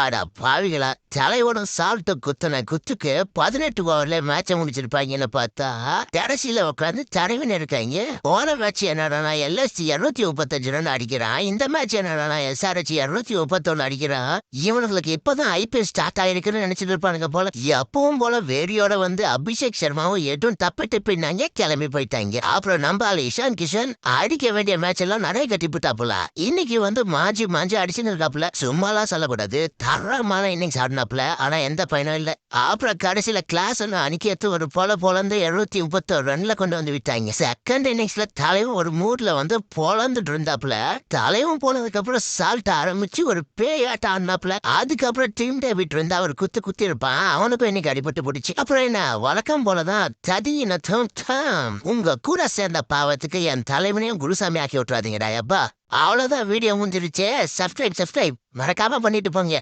ஆடா பாவிகளா தலைவனும் சால்ட்டு குத்தன குத்துக்கு பதினெட்டு ஓவர்ல மேட்ச முடிச்சிருப்பாங்கன்னு பார்த்தா கடைசியில உட்காந்து தலைவன் இருக்காங்க. போன மேட்ச் என்னடா எல்எஸ்டி இருநூத்தி முப்பத்தஞ்சு ரன் அடிக்கிறான். இந்த மேட்ச் என்னடா எஸ்ஆர்ஹெச் இருநூத்தி முப்பத்தொன்னு அடிக்கிறான். இவனுங்களுக்கு இப்பதான் ஐபிஎல் ஸ்டார்ட் ஆயிருக்குன்னு நினைச்சிட்டு இருப்பானுங்க போல. எப்பவும் போல வேரியோட வந்து அபிஷேக் சர்மாவும் எதுவும் தப்பிட்டு பின்னாங்க கிளம்பி போயிட்டாங்க. அப்புறம் நம்ம ஆளு இஷான் கிஷன் அடிக்க வேண்டிய மேட்ச் எல்லாம் நிறைய கட்டி போட்டாப்புல இன்னைக்கு வந்து மாஞ்சி மாஞ்சி அடிச்சுன்னு இருக்காப்புல. சும்மாலாம் சொல்லக்கூடாது. தரமாக இன்னிங்ஸ் ஆடினாப்புல ஆனா எந்த பயனும் இல்லை. அப்புறம் கடைசியில் கிளாஸ் ஒன்று அணிக்கேத்து ஒரு போல பொலந்து எழுநூத்தி முப்பத்தோரு ரன்ல கொண்டு வந்து விட்டாங்க. செகண்ட் இன்னிங்ஸ்ல தலைவன் ஒரு மூட்ல வந்து பொழந்துட்டு இருந்தாப்புல. தலைவன் போனதுக்கு அப்புறம் சால்ட் ஆரம்பிச்சு ஒரு பேயாட்டம் ஆடினாப்புல. அதுக்கப்புறம் டீம் டேபிட் இருந்தா அவர் குத்து குத்தி இருப்பான். அவனுக்கும் இன்னைக்கு அடிபட்டு போட்டுச்சு அப்புறம் என்ன? வழக்கம் போலதான் ததியினத்தும் தாம். உங்க கூட சேர்ந்த பாவத்துக்கு என் தலைவனையும் குருசாமி ஆக்கி விட்டுறாதீங்கடா அப்பா. அவ்வளவுதான் வீடியோ முடிஞ்சிருச்சு. சப்ஸ்கிரைப் சப்ஸ்கிரைப் மறக்காம பண்ணிட்டு போங்க.